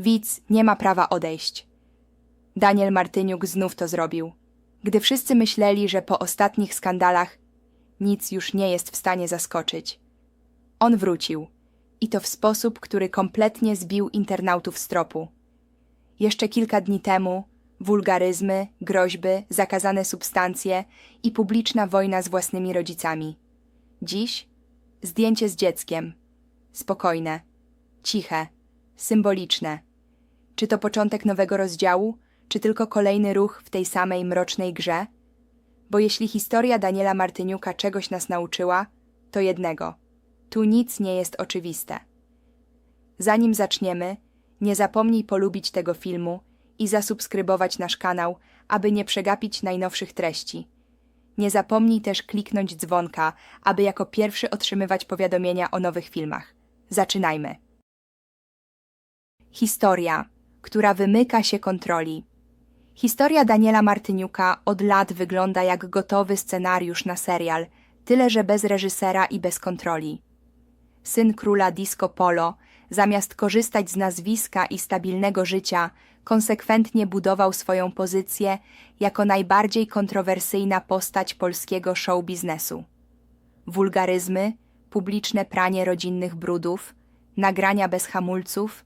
Widz nie ma prawa odejść. Daniel Martyniuk znów to zrobił. Gdy wszyscy myśleli, że po ostatnich skandalach nic już nie jest w stanie zaskoczyć. On wrócił. I to w sposób, który kompletnie zbił internautów z tropu. Jeszcze kilka dni temu wulgaryzmy, groźby, zakazane substancje i publiczna wojna z własnymi rodzicami. Dziś zdjęcie z dzieckiem. Spokojne, ciche, symboliczne. Czy to początek nowego rozdziału, czy tylko kolejny ruch w tej samej mrocznej grze? Bo jeśli historia Daniela Martyniuka czegoś nas nauczyła, to jednego. Tu nic nie jest oczywiste. Zanim zaczniemy, nie zapomnij polubić tego filmu i zasubskrybować nasz kanał, aby nie przegapić najnowszych treści. Nie zapomnij też kliknąć dzwonka, aby jako pierwszy otrzymywać powiadomienia o nowych filmach. Zaczynajmy. Historia, która wymyka się kontroli. Historia Daniela Martyniuka od lat wygląda jak gotowy scenariusz na serial, tyle że bez reżysera i bez kontroli. Syn króla disco polo, zamiast korzystać z nazwiska i stabilnego życia, konsekwentnie budował swoją pozycję jako najbardziej kontrowersyjna postać polskiego show biznesu. Wulgaryzmy, publiczne pranie rodzinnych brudów, nagrania bez hamulców,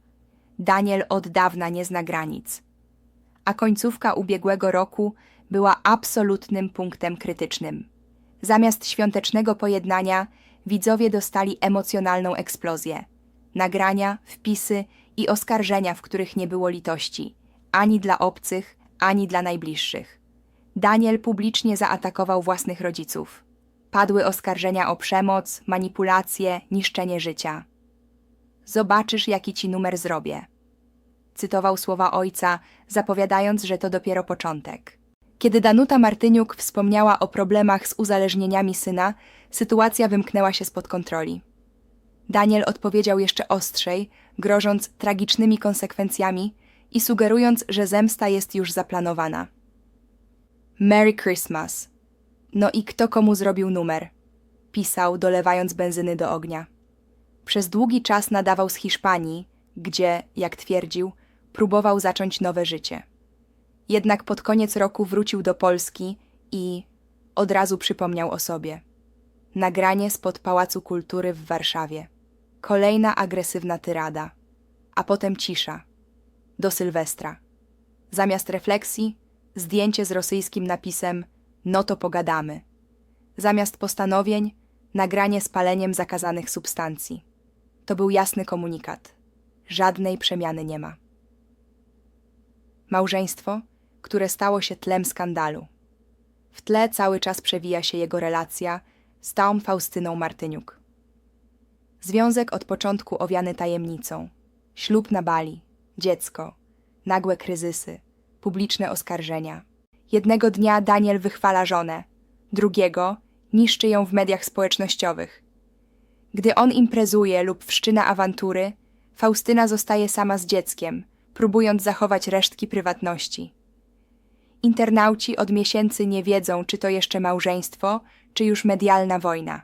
Daniel od dawna nie zna granic. A końcówka ubiegłego roku była absolutnym punktem krytycznym. Zamiast świątecznego pojednania widzowie dostali emocjonalną eksplozję. Nagrania, wpisy i oskarżenia, w których nie było litości, ani dla obcych, ani dla najbliższych. Daniel publicznie zaatakował własnych rodziców. Padły oskarżenia o przemoc, manipulacje, niszczenie życia. Zobaczysz, jaki ci numer zrobię. Cytował słowa ojca, zapowiadając, że to dopiero początek. Kiedy Danuta Martyniuk wspomniała o problemach z uzależnieniami syna, sytuacja wymknęła się spod kontroli. Daniel odpowiedział jeszcze ostrzej, grożąc tragicznymi konsekwencjami i sugerując, że zemsta jest już zaplanowana. Merry Christmas. No i kto komu zrobił numer? Pisał, dolewając benzyny do ognia. Przez długi czas nadawał z Hiszpanii, gdzie, jak twierdził, próbował zacząć nowe życie. Jednak pod koniec roku wrócił do Polski i od razu przypomniał o sobie. Nagranie spod Pałacu Kultury w Warszawie. Kolejna agresywna tyrada, a potem cisza. Do Sylwestra. Zamiast refleksji, zdjęcie z rosyjskim napisem No to pogadamy. Zamiast postanowień, nagranie z paleniem zakazanych substancji. To był jasny komunikat. Żadnej przemiany nie ma. Małżeństwo, które stało się tlem skandalu. W tle cały czas przewija się jego relacja z tą Faustyną Martyniuk. Związek od początku owiany tajemnicą. Ślub na Bali, dziecko, nagłe kryzysy, publiczne oskarżenia. Jednego dnia Daniel wychwala żonę, drugiego niszczy ją w mediach społecznościowych. Gdy on imprezuje lub wszczyna awantury, Faustyna zostaje sama z dzieckiem, próbując zachować resztki prywatności. Internauci od miesięcy nie wiedzą, czy to jeszcze małżeństwo, czy już medialna wojna.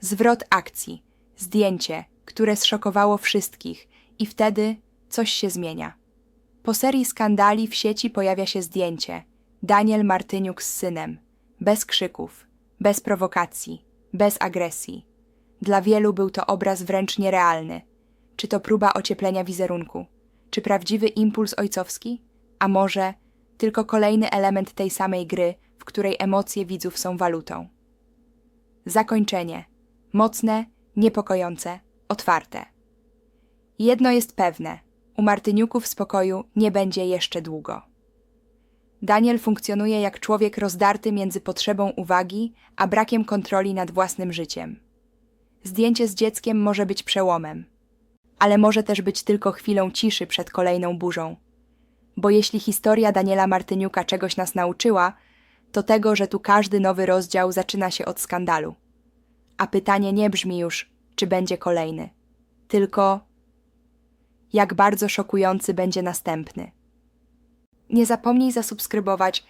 Zwrot akcji, zdjęcie, które zszokowało wszystkich, i wtedy coś się zmienia. Po serii skandali w sieci pojawia się zdjęcie. Daniel Martyniuk z synem. Bez krzyków, bez prowokacji, bez agresji. Dla wielu był to obraz wręcz nierealny. Czy to próba ocieplenia wizerunku? Czy prawdziwy impuls ojcowski? A może tylko kolejny element tej samej gry, w której emocje widzów są walutą? Zakończenie. Mocne, niepokojące, otwarte. Jedno jest pewne: u Martyniuków spokoju nie będzie jeszcze długo. Daniel funkcjonuje jak człowiek rozdarty między potrzebą uwagi a brakiem kontroli nad własnym życiem. Zdjęcie z dzieckiem może być przełomem, ale może też być tylko chwilą ciszy przed kolejną burzą. Bo jeśli historia Daniela Martyniuka czegoś nas nauczyła, to tego, że tu każdy nowy rozdział zaczyna się od skandalu. A pytanie nie brzmi już, czy będzie kolejny, tylko jak bardzo szokujący będzie następny. Nie zapomnij zasubskrybować